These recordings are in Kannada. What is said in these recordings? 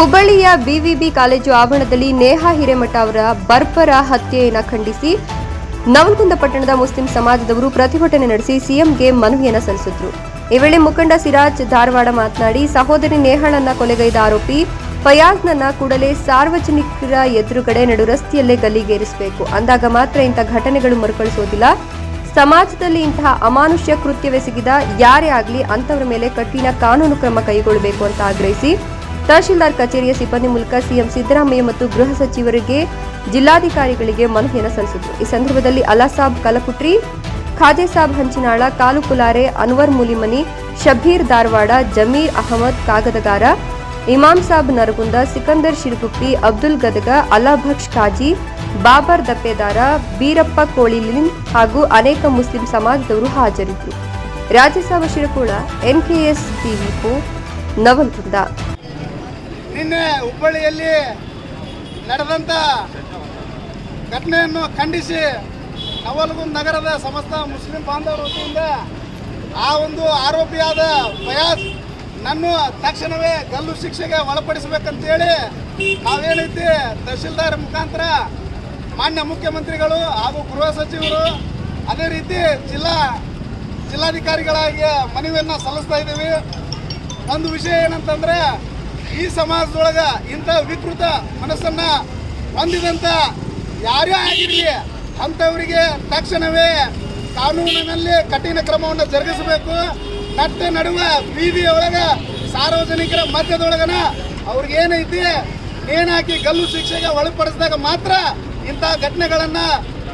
ಹುಬ್ಬಳ್ಳಿಯ ಬಿವಿಬಿ ಕಾಲೇಜು ಆವರಣದಲ್ಲಿ ನೇಹಾ ಹಿರೇಮಠ ಅವರ ಬರ್ಬರ ಹತ್ಯೆಯನ್ನು ಖಂಡಿಸಿ ನವಲಗುಂದ ಪಟ್ಟಣದ ಮುಸ್ಲಿಂ ಸಮಾಜದವರು ಪ್ರತಿಭಟನೆ ನಡೆಸಿ ಸಿಎಂಗೆ ಮನವಿಯನ್ನು ಸಲ್ಲಿಸಿದ್ರು. ಈ ವೇಳೆ ಮುಖಂಡ ಸಿರಾಜ್ ಧಾರವಾಡ ಮಾತನಾಡಿ, ಸಹೋದರಿ ನೇಹಾಳನ್ನ ಕೊಲೆಗೈದ ಆರೋಪಿ ಫಯಾಜ್ನನ್ನ ಕೂಡಲೇ ಸಾರ್ವಜನಿಕರ ಎದುರುಗಡೆ ನಡು ರಸ್ತೆಯಲ್ಲೇ ಗಲ್ಲಿಗೇರಿಸಬೇಕು. ಅಂದಾಗ ಮಾತ್ರ ಇಂಥ ಘಟನೆಗಳು ಮರುಕಳಿಸೋದಿಲ್ಲ. ಸಮಾಜದಲ್ಲಿ ಇಂತಹ ಅಮಾನುಷ್ಯ ಕೃತ್ಯವೆಸಗಿದ ಯಾರೇ ಆಗಲಿ ಅಂಥವರ ಮೇಲೆ ಕಠಿಣ ಕಾನೂನು ಕ್ರಮ ಕೈಗೊಳ್ಳಬೇಕು ಅಂತ ಆಗ್ರಹಿಸಿ ತಹಶೀಲ್ದಾರ್ ಕಚೇರಿಯ ಸಿಬ್ಬಂದಿ ಮೂಲಕ ಸಿಎಂ ಸಿದ್ದರಾಮಯ್ಯ ಮತ್ತು ಗೃಹ ಸಚಿವರಿಗೆ ಜಿಲ್ಲಾಧಿಕಾರಿಗಳಿಗೆ ಮನವಿಯನ್ನು ಸಲ್ಲಿಸಿದರು. ಈ ಸಂದರ್ಭದಲ್ಲಿ ಅಲಾಸಾಬ್ ಕಲಪುಟ್ರಿ ಖಾಜೆ ಸಾಬ್ ಹಂಚಿನಾಳ ಕಾಲು ಕುಲಾರೆ ಅನ್ವರ್ ಮುಲಿಮನಿ, ಶಬೀರ್ ಧಾರವಾಡ, ಜಮೀರ್ ಅಹಮದ್, ಕಾಗದಗಾರ ಇಮಾಮ್ ಸಾಬ್ ನರಗುಂದ, ಸಿಕಂದರ್ ಶಿರಗುಪ್ಪಿ, ಅಬ್ದುಲ್ ಗದಗ ಅಲಾಭಕ್ಷ್ ಖಾಜಿ, ಬಾಬರ್ ದಪ್ಪೇದಾರ, ಬೀರಪ್ಪ ಕೋಳಿಲಿನ್ ಹಾಗೂ ಅನೇಕ ಮುಸ್ಲಿಂ ಸಮಾಜದವರು ಹಾಜರಿದ್ದರು. Rajyasabha Shirakula NKS TV Navalgund. ನಿನ್ನೆ ಹುಬ್ಬಳ್ಳಿಯಲ್ಲಿ ನಡೆದಂಥ ಘಟನೆಯನ್ನು ಖಂಡಿಸಿ ನವಲಗುಂದ ನಗರದ ಸಮಸ್ತ ಮುಸ್ಲಿಂ ಬಾಂಧವರ ವತಿಯಿಂದ ಆ ಒಂದು ಆರೋಪಿಯಾದ ಫಯಾಜ್ ನನ್ನ ತಕ್ಷಣವೇ ಗಲ್ಲು ಶಿಕ್ಷೆಗೆ ಒಳಪಡಿಸಬೇಕಂತೇಳಿ ನಾವೇನೈತಿ ತಹಶೀಲ್ದಾರ್ ಮುಖಾಂತರ ಮಾನ್ಯ ಮುಖ್ಯಮಂತ್ರಿಗಳು ಹಾಗೂ ಗೃಹ ಸಚಿವರು ಅದೇ ರೀತಿ ಜಿಲ್ಲಾ ಜಿಲ್ಲಾಧಿಕಾರಿಗಳಾಗಿ ಮನವಿಯನ್ನು ಸಲ್ಲಿಸ್ತಾ ಇದ್ದೀವಿ. ಒಂದು ವಿಷಯ ಏನಂತಂದ್ರೆ ಈ ಸಮಾಜದೊಳಗ ಇಂಥ ವಿಕೃತ ಮನಸ್ಸನ್ನ ಹೊಂದಿದಂತ ಯಾರೇ ಆಗಿರಲಿ ಅಂಥವರಿಗೆ ತಕ್ಷಣವೇ ಕಾನೂನಿನಲ್ಲಿ ಕಠಿಣ ಕ್ರಮವನ್ನು ಜರುಗಿಸಬೇಕು. ನಟ್ಟ ನಡುವ ಬೀದಿಯೊಳಗ ಸಾರ್ವಜನಿಕರ ಮಧ್ಯದೊಳಗನ ಅವ್ರಿಗೆ ಏನೈತಿ ನೇಣು ಗಲ್ಲು ಶಿಕ್ಷೆಗೆ ಒಳಪಡಿಸಿದಾಗ ಮಾತ್ರ ಇಂಥ ಘಟನೆಗಳನ್ನ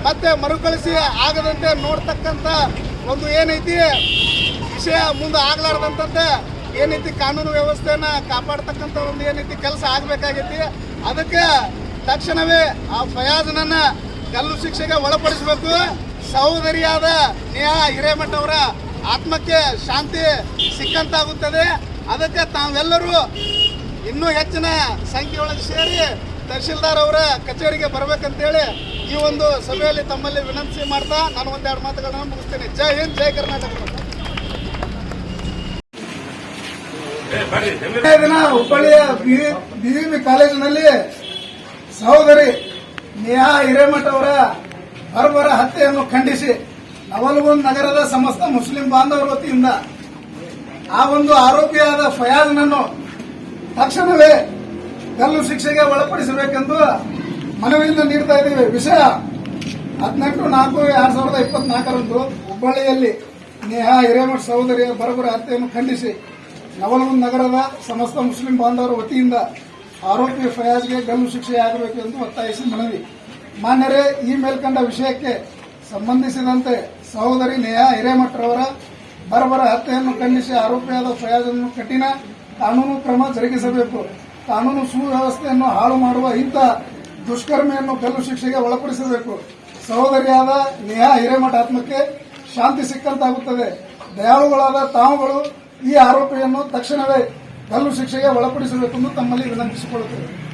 ಮತ್ತೆ ಮರುಕಳಿಸಿ ಆಗದಂತೆ ನೋಡ್ತಕ್ಕಂಥ ಒಂದು ಏನೈತಿ ವಿಷಯ ಮುಂದೆ ಆಗ್ಲಾರ್ದಂತೆ ಏನೈತಿ ಕಾನೂನು ವ್ಯವಸ್ಥೆಯನ್ನ ಕಾಪಾಡ್ತಕ್ಕಂಥ ಒಂದು ಏನೈತಿ ಕೆಲಸ ಆಗ್ಬೇಕಾಗೈತಿ, ಅದಕ್ಕೆ ತಕ್ಷಣವೇ ಆ ಫಯಾಜ್ನನ್ನ ಗಲ್ಲು ಶಿಕ್ಷೆಗೆ ಒಳಪಡಿಸಬೇಕು. ಸಹೋದರಿಯಾದ ನೇಹಾ ಹಿರೇಮಠ ಅವರ ಆತ್ಮಕ್ಕೆ ಶಾಂತಿ ಸಿಕ್ಕಂತಾಗುತ್ತದೆ. ಅದಕ್ಕೆ ತಾವೆಲ್ಲರೂ ಇನ್ನೂ ಹೆಚ್ಚಿನ ಸಂಖ್ಯೆಯೊಳಗೆ ಸೇರಿ ತಹಶೀಲ್ದಾರ್ ಅವರ ಕಚೇರಿಗೆ ಬರ್ಬೇಕಂತೇಳಿ ಈ ಒಂದು ಸಭೆಯಲ್ಲಿ ತಮ್ಮಲ್ಲಿ ವಿನಂತಿ ಮಾಡ್ತಾ ನಾನು ಒಂದೆರಡು ಮಾತುಗಳನ್ನು ಮುಗಿಸ್ತೇನೆ. ಜೈ ಹಿಂದ್, ಜೈ ಕರ್ನಾಟಕ. ದಿನ ಹುಬ್ಬಳ್ಳಿಯ ಬಿವಿಬಿ ಕಾಲೇಜಿನಲ್ಲಿ ಸಹೋದರಿ ನೇಹಾ ಹಿರೇಮಠ ಅವರ ಬರ್ಬರ ಹತ್ಯೆಯನ್ನು ಖಂಡಿಸಿ ನವಲಗುಂದ್ ನಗರದ ಸಮಸ್ತ ಮುಸ್ಲಿಂ ಬಾಂಧವರ ವತಿಯಿಂದ ಆ ಒಂದು ಆರೋಪಿಯಾದ ಫಯಾಜ್ನನ್ನು ತಕ್ಷಣವೇ ಗಲ್ಲು ಶಿಕ್ಷೆಗೆ ಒಳಪಡಿಸಬೇಕೆಂದು ಮನವಿಯನ್ನು ನೀಡ್ತಾ ಇದ್ದೀವಿ. ವಿಷಯ ಹದಿನೆಂಟು ನಾಲ್ಕು ಎರಡ್ ಸಾವಿರದ ಇಪ್ಪತ್ನಾಲ್ಕರಂದು ಹುಬ್ಬಳ್ಳಿಯಲ್ಲಿ ನೇಹಾ ಹಿರೇಮಠ ಸಹೋದರಿಯ ಬರಬರ ಹತ್ಯೆಯನ್ನು ಖಂಡಿಸಿ ನವಲಗುಂದ್ ನಗರದ ಸಮಸ್ತ ಮುಸ್ಲಿಂ ಬಾಂಧವರ ವತಿಯಿಂದ ಆರೋಪಿ ಫಯಾಜ್ಗೆ ಗಲ್ಲು ಶಿಕ್ಷೆ ಆಗಬೇಕು ಎಂದು ಒತ್ತಾಯಿಸಿ ಮನವಿ. ಮಾನ್ಯರೇ, ಈ ಮೇಲ್ಕಂಡ ವಿಷಯಕ್ಕೆ ಸಂಬಂಧಿಸಿದಂತೆ ಸಹೋದರಿ ನೇಹಾ ಹಿರೇಮಠರವರ ಬರಬರ ಹತ್ಯೆಯನ್ನು ಖಂಡಿಸಿ ಆರೋಪಿಯಾದ ಫಯಾಜನ್ನು ಕಠಿಣ ಕಾನೂನು ಕ್ರಮ ಜರುಗಿಸಬೇಕು. ಕಾನೂನು ಸುವ್ಯವಸ್ಥೆಯನ್ನು ಹಾಳು ಮಾಡುವ ಇಂಥ ದುಷ್ಕರ್ಮಿಯನ್ನು ಗಲ್ಲು ಶಿಕ್ಷೆಗೆ ಒಳಪಡಿಸಬೇಕು. ಸಹೋದರಿಯಾದ ನೇಹಾ ಹಿರೇಮಠ ಆತ್ಮಕ್ಕೆ ಶಾಂತಿ ಸಿಕ್ಕಂತಾಗುತ್ತದೆ. ದಯಾಳುಗಳಾದ ತಾವುಗಳು ಈ ಆರೋಪಿಯನ್ನು ತಕ್ಷಣವೇ ಗಲ್ಲು ಶಿಕ್ಷೆಗೆ ಒಳಪಡಿಸಬೇಕೆಂದು ತಮ್ಮಲ್ಲಿ ವಿನಂತಿಸಿಕೊಳ್ಳುತ್ತೇವೆ.